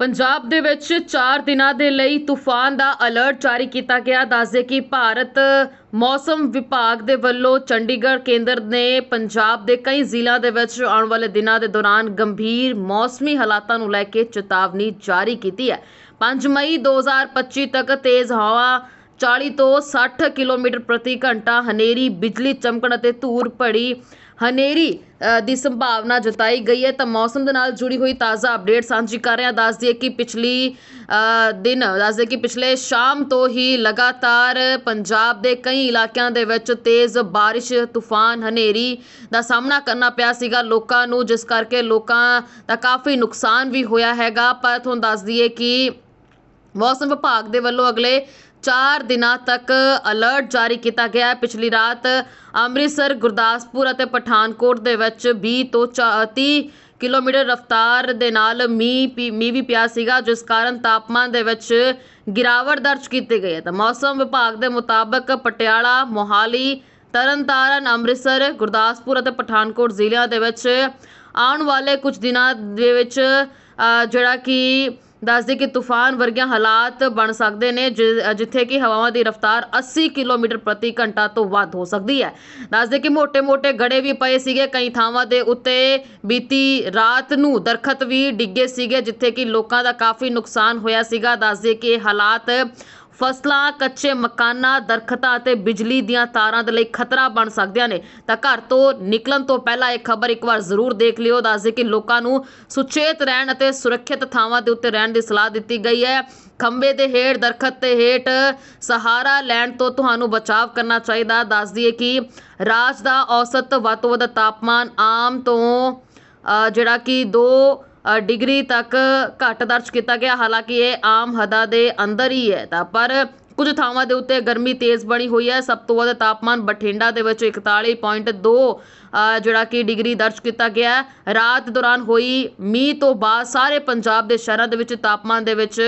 ਪੰਜਾਬ ਦੇ ਵਿੱਚ 4 ਦਿਨਾਂ ਦੇ ਲਈ ਤੂਫਾਨ ਦਾ ਅਲਰਟ ਜਾਰੀ ਕੀਤਾ ਗਿਆ। ਦੱਸਦੇ ਕਿ ਭਾਰਤ ਮੌਸਮ ਵਿਭਾਗ ਦੇ ਵੱਲੋਂ ਚੰਡੀਗੜ੍ਹ ਕੇਂਦਰ ਨੇ ਪੰਜਾਬ ਦੇ ਕਈ ਜ਼ਿਲ੍ਹਿਆਂ ਦੇ ਵਿੱਚ ਆਉਣ ਵਾਲੇ ਦਿਨਾਂ ਦੇ ਦੌਰਾਨ ਗੰਭੀਰ ਮੌਸਮੀ ਹਾਲਾਤਾਂ ਨੂੰ ਲੈ ਕੇ ਚੇਤਾਵਨੀ ਜਾਰੀ ਕੀਤੀ ਹੈ। 5 ਮਈ 2025 ਤੱਕ ਤੇਜ਼ ਹਵਾ 40 ਤੋਂ 60 ਕਿਲੋਮੀਟਰ ਪ੍ਰਤੀ ਘੰਟਾ, ਹਨੇਰੀ, ਬਿਜਲੀ ਚਮਕਣ ਅਤੇ ਧੂੜ ਭੜੀ ਹਨੇਰੀ ਦੀ ਸੰਭਾਵਨਾ ਜਤਾਈ ਗਈ ਹੈ। ਤਾਂ ਮੌਸਮ ਦੇ ਨਾਲ ਜੁੜੀ ਹੋਈ ਤਾਜ਼ਾ ਅਪਡੇਟ ਸਾਂਝੀ ਕਰ ਰਿਹਾ ਹਾਂ। ਦੱਸ ਦਈਏ ਕਿ ਪਿਛਲੀ ਦਿਨ ਦੱਸ ਦਈਏ ਕਿ ਪਿਛਲੇ ਸ਼ਾਮ ਤੋਂ ਹੀ ਲਗਾਤਾਰ ਪੰਜਾਬ ਦੇ ਕਈ ਇਲਾਕਿਆਂ ਦੇ ਵਿੱਚ ਤੇਜ਼ ਬਾਰਿਸ਼, ਤੂਫਾਨ, ਹਨੇਰੀ ਦਾ ਸਾਹਮਣਾ ਕਰਨਾ ਪਿਆ ਸੀਗਾ। ਲੋਕਾਂ ਨੂੰ, ਜਿਸ ਕਰਕੇ ਲੋਕਾਂ ਦਾ ਕਾਫੀ ਨੁਕਸਾਨ ਵੀ ਹੋਇਆ ਹੈਗਾ। ਪਰ ਤੁਹਾਨੂੰ ਦੱਸ ਦਈਏ ਕਿ ਮੌਸਮ ਵਿਭਾਗ ਦੇ ਵੱਲੋਂ ਅਗਲੇ ਚਾਰ ਦਿਨਾਂ ਤੱਕ ਅਲਰਟ ਜਾਰੀ ਕੀਤਾ ਗਿਆ ਹੈ। ਪਿਛਲੀ ਰਾਤ ਅੰਮ੍ਰਿਤਸਰ, ਗੁਰਦਾਸਪੁਰ ਅਤੇ ਪਠਾਨਕੋਟ ਦੇ ਵਿੱਚ 20 ਤੋਂ 30 ਕਿਲੋਮੀਟਰ ਰਫ਼ਤਾਰ ਦੇ ਨਾਲ ਮੀਂਹ ਪੀ- ਮੀਂਹ ਵੀ ਪਿਆ ਸੀਗਾ, ਜਿਸ ਕਾਰਨ ਤਾਪਮਾਨ ਦੇ ਵਿੱਚ ਗਿਰਾਵਟ ਦਰਜ ਕੀਤੀ ਗਈ ਹੈ। ਤਾਂ ਮੌਸਮ ਵਿਭਾਗ ਦੇ ਮੁਤਾਬਕ ਪਟਿਆਲਾ, ਮੋਹਾਲੀ, ਤਰਨਤਾਰਨ, ਅੰਮ੍ਰਿਤਸਰ, ਗੁਰਦਾਸਪੁਰ ਅਤੇ ਪਠਾਨਕੋਟ ਜ਼ਿਲ੍ਹਿਆਂ ਦੇ ਵਿੱਚ ਆਉਣ ਵਾਲੇ ਕੁਝ ਦਿਨਾਂ ਦੇ ਵਿੱਚ ਜਿਹੜਾ ਕਿ ਦੱਸਦੇ ਕਿ ਤੂਫਾਨ ਵਰਗੀਆਂ ਹਾਲਾਤ ਬਣ ਸਕਦੇ ਨੇ ਜਿੱਥੇ ਕਿ ਹਵਾਵਾਂ ਦੀ ਰਫ਼ਤਾਰ 80 ਕਿਲੋਮੀਟਰ ਪ੍ਰਤੀ ਘੰਟਾ ਤੋਂ ਵੱਧ ਹੋ ਸਕਦੀ ਹੈ। ਦੱਸਦੇ ਕਿ ਮੋٹے-ਮੋٹے ਗੜੇ ਵੀ ਪਏ ਸੀਗੇ। ਕਈ ਥਾਵਾਂ ਦੇ ਉੱਤੇ ਬੀਤੀ ਰਾਤ ਨੂੰ ਦਰਖਤ ਵੀ ਡਿੱਗੇ ਸੀਗੇ, ਜਿੱਥੇ ਕਿ ਲੋਕਾਂ ਦਾ ਕਾਫੀ ਨੁਕਸਾਨ ਹੋਇਆ ਸੀਗਾ। ਦੱਸਦੇ ਕਿ ਹਾਲਾਤ ਫਸਲਾਂ, ਕੱਚੇ ਮਕਾਨਾਂ, ਦਰਖਤਾਂ ਅਤੇ ਬਿਜਲੀ ਦੀਆਂ ਤਾਰਾਂ ਦੇ ਲਈ ਖਤਰਾ ਬਣ ਸਕਦੀਆਂ ਨੇ। ਤਾਂ ਘਰ ਤੋਂ ਨਿਕਲਣ ਤੋਂ ਪਹਿਲਾਂ ਇਹ ਖਬਰ ਇੱਕ ਵਾਰ ਜ਼ਰੂਰ ਦੇਖ ਲਿਓ। ਦੱਸਦੇ ਕਿ ਲੋਕਾਂ ਨੂੰ ਸੁਚੇਤ ਰਹਿਣ ਅਤੇ ਸੁਰੱਖਿਅਤ ਥਾਵਾਂ ਦੇ ਉੱਤੇ ਰਹਿਣ ਦੀ ਸਲਾਹ ਦਿੱਤੀ ਗਈ ਹੈ। ਖੰਬੇ ਦੇ ਹੇਠ, ਦਰਖਤ ਤੇ ਹੇਠ ਸਹਾਰਾ ਲੈਣ ਤੋਂ ਤੁਹਾਨੂੰ ਬਚਾਅ ਕਰਨਾ ਚਾਹੀਦਾ। ਦੱਸ ਦਈਏ ਕਿ ਰਾਜ ਦਾ ਔਸਤ ਵੱਧ ਤੋਂ ਵੱਧ ਤਾਪਮਾਨ ਆਮ ਤੋਂ ਜਿਹੜਾ ਕਿ 2 ਡਿਗਰੀ ਤੱਕ ਘੱਟ ਦਰਜ ਕੀਤਾ ਗਿਆ। ਹਾਲਾਂਕਿ ਇਹ ਆਮ ਹੱਦਾਂ ਦੇ ਅੰਦਰ ਹੀ ਹੈ ਤਾਂ ਪਰ ਕੁਝ ਥਾਵਾਂ ਦੇ ਉੱਤੇ ਗਰਮੀ ਤੇਜ਼ ਬਣੀ ਹੋਈ ਹੈ। ਸਭ ਤੋਂ ਵੱਧ ਤਾਪਮਾਨ ਬਠਿੰਡਾ ਦੇ ਵਿੱਚ 41.2 ਅ, ਜਿਹੜਾ ਕਿ ਡਿਗਰੀ ਦਰਜ ਕੀਤਾ ਗਿਆ ਰਾਤ ਦੌਰਾਨ ਹੋਈ ਮੀਂਹ ਤੋਂ ਬਾਅਦ ਸਾਰੇ ਪੰਜਾਬ ਦੇ ਸ਼ਹਿਰਾਂ ਦੇ ਵਿੱਚ ਤਾਪਮਾਨ ਦੇ ਵਿੱਚ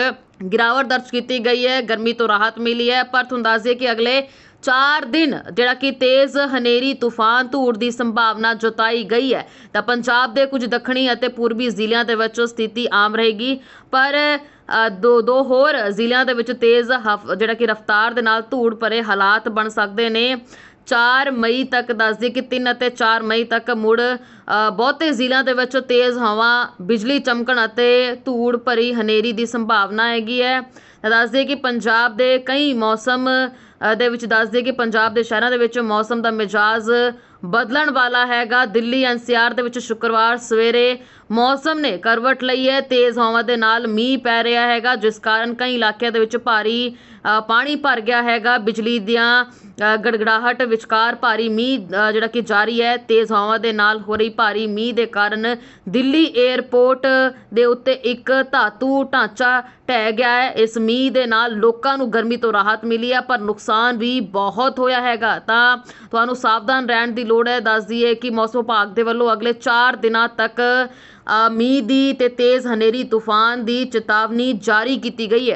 ਗਿਰਾਵਟ ਦਰਜ ਕੀਤੀ ਗਈ ਹੈ। ਗਰਮੀ ਤੋਂ ਰਾਹਤ ਮਿਲੀ ਹੈ। ਪਰ ਤੁਹਾਨੂੰ ਦੱਸ ਦਈਏ ਕਿ ਅਗਲੇ 4 ਦਿਨ ਜਿਹੜਾ ਕਿ ਤੇਜ਼ ਹਨੇਰੀ, ਤੂਫਾਨ, ਧੂੜ ਦੀ ਸੰਭਾਵਨਾ ਜਤਾਈ ਗਈ ਹੈ। ਤਾਂ ਪੰਜਾਬ ਦੇ ਕੁਝ ਦੱਖਣੀ ਅਤੇ ਪੂਰਬੀ ਜ਼ਿਲ੍ਹਿਆਂ ਦੇ ਵਿੱਚ ਸਥਿਤੀ ਆਮ ਰਹੇਗੀ। ਪਰ ਦੋ ਦੋ ਹੋਰ ਜ਼ਿਲ੍ਹਿਆਂ ਦੇ ਵਿੱਚ ਤੇਜ਼ ਹਫ- ਜਿਹੜਾ ਕਿ ਰਫ਼ਤਾਰ ਦੇ ਨਾਲ ਧੂੜ ਭਰੇ ਹਾਲਾਤ ਬਣ ਸਕਦੇ ਨੇ। 4 ਮਈ ਤੱਕ ਦੱਸਦੀ ਕਿ 3 ਅਤੇ 4 ਮਈ ਤੱਕ ਮੁੜ ਬਹੁਤੇ ਜ਼ਿਲ੍ਹਿਆਂ ਦੇ ਵਿੱਚ ਤੇਜ਼ ਹਵਾ ਬਿਜਲੀ ਚਮਕਣ ਅਤੇ ਧੂੜ ਭਰੀ ਹਨੇਰੀ ਦੀ ਸੰਭਾਵਨਾ ਹੈਗੀ ਹੈ। ਤਾਂ ਦੱਸਦੇ ਕਿ ਪੰਜਾਬ ਦੇ ਕਈ ਮੌਸਮ ਦੇ ਵਿੱਚ ਦੱਸਦੇ ਕਿ ਪੰਜਾਬ ਦੇ ਸ਼ਹਿਰਾਂ ਦੇ ਵਿੱਚ ਮੌਸਮ ਦਾ ਮਿਜਾਜ਼ ਬਦਲਣ ਵਾਲਾ ਹੈਗਾ। ਦਿੱਲੀ ਐਨਸੀਆਰ ਦੇ ਵਿੱਚ ਸ਼ੁੱਕਰਵਾਰ ਸਵੇਰੇ ਮੌਸਮ ਨੇ ਕਰਵਟ ਲਈ ਹੈ। ਤੇਜ਼ ਹਵਾਵਾਂ ਦੇ ਨਾਲ ਮੀਂਹ ਪੈ ਰਿਹਾ ਹੈਗਾ, ਜਿਸ ਕਾਰਨ ਕਈ ਇਲਾਕਿਆਂ ਦੇ ਵਿੱਚ ਭਾਰੀ ਪਾਣੀ ਭਰ ਗਿਆ ਹੈਗਾ। ਬਿਜਲੀ ਦੀਆਂ ਗੜਗੜਾਹਟ, ਵਿਚਕਾਰ ਭਾਰੀ ਮੀਂਹ ਜਿਹੜਾ ਕਿ ਜਾਰੀ ਹੈ। ਤੇਜ਼ ਹਵਾਵਾਂ ਦੇ ਨਾਲ ਹੋ ਰਹੀ ਭਾਰੀ ਮੀਂਹ ਦੇ ਕਾਰਨ ਦਿੱਲੀ 에ਅਰਪੋਰਟ ਦੇ ਉੱਤੇ ਇੱਕ ਧਾਤੂ ਢਾਂਚਾ ਢਹਿ ਗਿਆ ਹੈ। ਇਸ ਮੀਂਹ ਦੇ ਨਾਲ ਲੋਕਾਂ ਨੂੰ ਗਰਮੀ ਤੋਂ ਰਾਹਤ ਮਿਲੀ ਹੈ, ਪਰ ਨੁਕਸਾਨ ਵੀ ਬਹੁਤ ਹੋਇਆ ਹੈਗਾ। ਤਾਂ ਤੁਹਾਨੂੰ ਸਾਵਧਾਨ ਰਹਿਣ ਦੀ ਲੋੜ ਹੈ। ਦੱਸ ਦਈਏ ਕਿ ਮੌਸਮ ਵਿਭਾਗ ਦੇ ਵੱਲੋਂ ਅਗਲੇ 4 ਦਿਨਾਂ ਤੱਕ ਮੀਂਹ ਦੀ ਅਤੇ ਤੇਜ਼ ਹਨੇਰੀ ਤੂਫਾਨ ਦੀ ਚੇਤਾਵਨੀ ਜਾਰੀ ਕੀਤੀ ਗਈ ਹੈ।